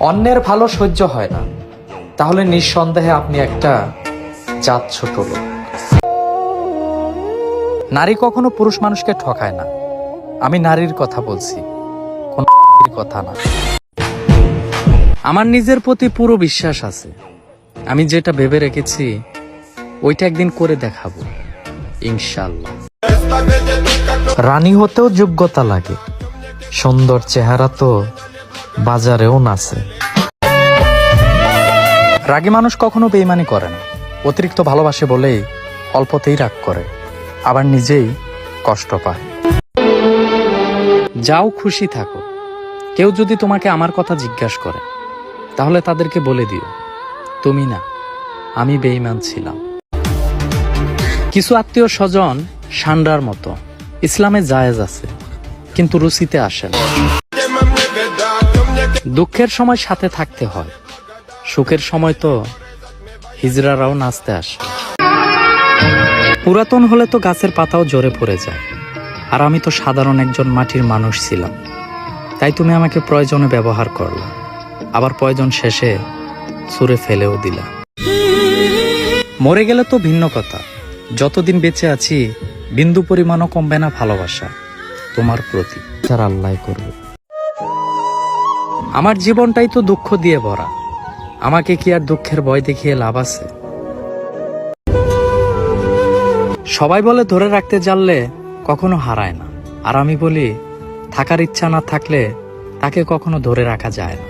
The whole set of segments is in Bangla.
অন্যের ভালো সহ্য হয় না। তাহলে নিঃসন্দেহে আপনি একটা জাত ছোট লোক। নারী কখনো পুরুষ মানুষকে ঠকায় না। আমি নারীর কথা বলছি, কোন কথা না। আমার নিজের প্রতি পুরো বিশ্বাস আছে। আমি যেটা ভেবে রেখেছি, ওইটা একদিন করে দেখাবো ইনশাল্লাহ রানী হতেও যোগ্যতা লাগে। সুন্দর চেহারা তো বাজারেও নাচে। রাগী মানুষ কখনো বেইমানি করে না। অতিরিক্ত ভালোবাসে বলেই অল্পতেই রাগ করে, আবার নিজেই কষ্ট পায়। যাও খুশি থাকো। কেউ যদি তোমাকে আমার কথা জিজ্ঞাসা করে, তাহলে তাদেরকে বলে দিও, তুমি না, আমি বেইমান ছিলাম। কিছু আত্মীয় স্বজন সান্ডার মতো, ইসলামে জায়েজ আছে, কিন্তু রুচিতে আসে না। দুঃখের সময় সাথে থাকতে হয়। সুখের সময় তো হিজড়ারাও নাচতে আসে। পুরাতন হলে তো গাছের পাতাও জোরে পড়ে যায়। আর আমি তো সাধারণ একজন মাটির মানুষ ছিলাম। তাই তুমি আমাকে প্রয়োজনে ব্যবহার করলা। আবার প্রয়োজন শেষে ছুঁড়ে ফেলেও দিলা। মরে গেলে তো ভিন্ন কথা। যতদিন বেঁচে আছি, বিন্দু পরিমাণও কমবে না ভালোবাসা, তোমার প্রতি। যার আল্লাহ করবে। আমার জীবনটাই তো দুঃখ দিয়ে ভরা। আমাকে কি আর দুঃখের ভয় দেখিয়ে লাভ আছে? সবাই বলে ধরে রাখতে জানলে কখনো হারায় না। আর আমি বলি, থাকার ইচ্ছা না থাকলে তাকে কখনো ধরে রাখা যায় না।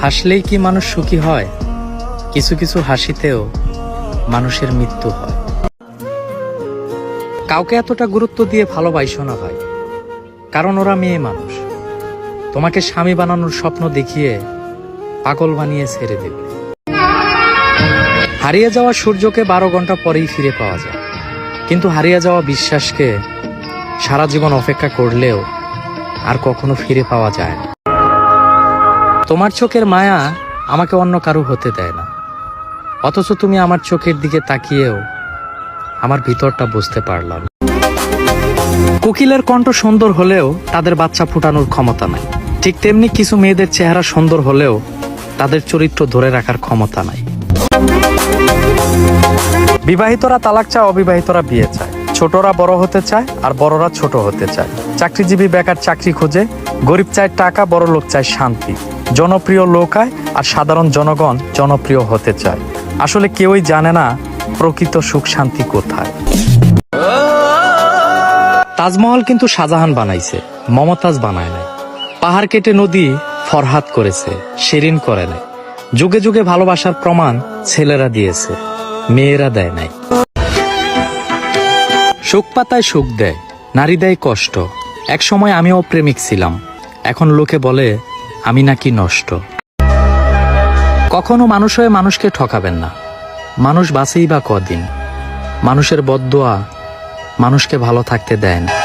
হাসলেই কি মানুষ সুখী হয়? কিছু কিছু হাসিতেও মানুষের মৃত্যু হয়। কাউকে এতটা গুরুত্ব দিয়ে ভালোবাসো না ভাই। কারণ ওরা মেয়ে মানুষ। তোমাকে স্বামী বানানোর স্বপ্ন দেখিয়ে পাগল বানিয়ে ছেড়ে দেবে। হারিয়ে যাওয়া সূর্যকে বারো ঘণ্টা পরেই ফিরে পাওয়া যায়। কিন্তু হারিয়ে যাওয়া বিশ্বাসকে সারা জীবন অপেক্ষা করলেও আর কখনো ফিরে পাওয়া যায় না। তোমার চোখের মায়া আমাকে অন্য কারও হতে দেয় না। অথচ তুমি আমার চোখের দিকে তাকিয়েও আমার ভিতরটা বুঝতে পারলাম কোকিলের কণ্ঠ সুন্দর হলেও তাদের বাচ্চা ফুটানোর ক্ষমতা নাই। ঠিক তেমনি কিছু মেয়েদের চেহারা সুন্দর হলেও তাদের চরিত্র ধরে রাখার ক্ষমতা নাই। বিবাহিতরা তালাক চায়, অবিবাহিতরা বিয়ে চায়। ছোটরা বড় হতে চায় আর বড়রা ছোট হতে চায়। চাকরিজীবী বেকার চাকরি খোঁজে, গরিব চায় টাকা, বড় লোক চায় শান্তি। জনপ্রিয় লোক লোকায় আর সাধারণ জনগণ জনপ্রিয় হতে চায়। আসলে কেউই জানে না প্রকৃত সুখ শান্তি কোথায়। তাজমহল কিন্তু শাহজাহান বানাইছে, মমতাজ বানায় নাই। পাহাড় কেটে নদী ফরহাত করেছে, শিরিন করে নাই। যুগে যুগে ভালোবাসার প্রমাণ ছেলেরা দিয়েছে, মেয়েরা দেয় নাই। সুখ পাতায় সুখ দেয়, নারী দেয় কষ্ট। এক সময় আমিও প্রেমিক ছিলাম, এখন লোকে বলে, আমি নাকি নষ্ট। কখনো মানুষ হয়ে মানুষকে ঠকাবেন না। মানুষ বাঁচেই বা কদিন। মানুষের বদদোয়া মানুষকে ভালো থাকতে দেয় না।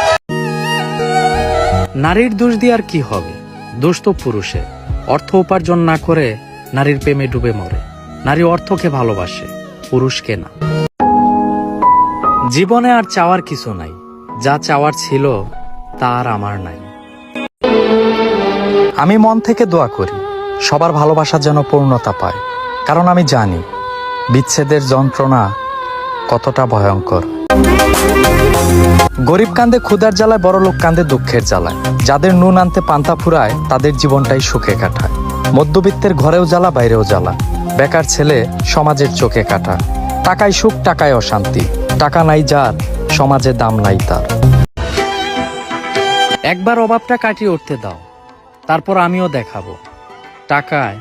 নারীর দোষ দিয়ে আর কি হবে? দোষ তো পুরুষে অর্থ উপার্জন না করে নারীর প্রেমে ডুবে মরে। নারী অর্থকে ভালোবাসে, পুরুষকে না। জীবনে আর চাওয়ার কিছু নাই। যা চাওয়ার ছিল, তা আর আমার নাই। আমি মন থেকে দোয়া করি, সবার ভালোবাসা যেন পূর্ণতা পায়। কারণ আমি জানি, বিচ্ছেদের যন্ত্রণা কতটা ভয়ঙ্কর। গরিব কান্দে ক্ষুদার জ্বালায়, বড় লোক কান্দে দুঃখের জ্বালায়। যাদের নুন আনতে পান্তা ফুরায়, তাদের জীবনটাই সুখে কাটায়। মধ্যবিত্তের ঘরেও জ্বালা, বাইরেও জ্বালা। বেকার ছেলে সমাজের চোখে কাটা। টাকায় সুখ, টাকায় অশান্তি। টাকা নাই যার, সমাজে দাম নাই তার। একবার অভাবটা কাটিয়ে উঠতে দাও। তারপর আমিও দেখাবো। টাকায়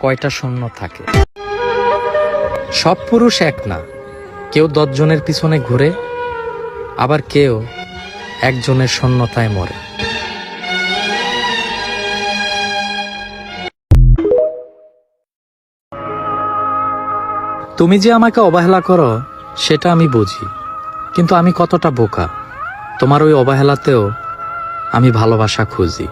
কয়টা শূন্য থাকে। সব পুরুষ এক না। কেউ দশজনের পিছনে ঘুরে, আবার কেউ একজনের শূন্যতায় মরে। তুমি যে আমাকে অবহেলা করো, সেটা আমি বুঝি, কিন্তু আমি কতটা বোকা। তোমার ওই অবহেলাতেও আমি ভালোবাসা খুঁজি।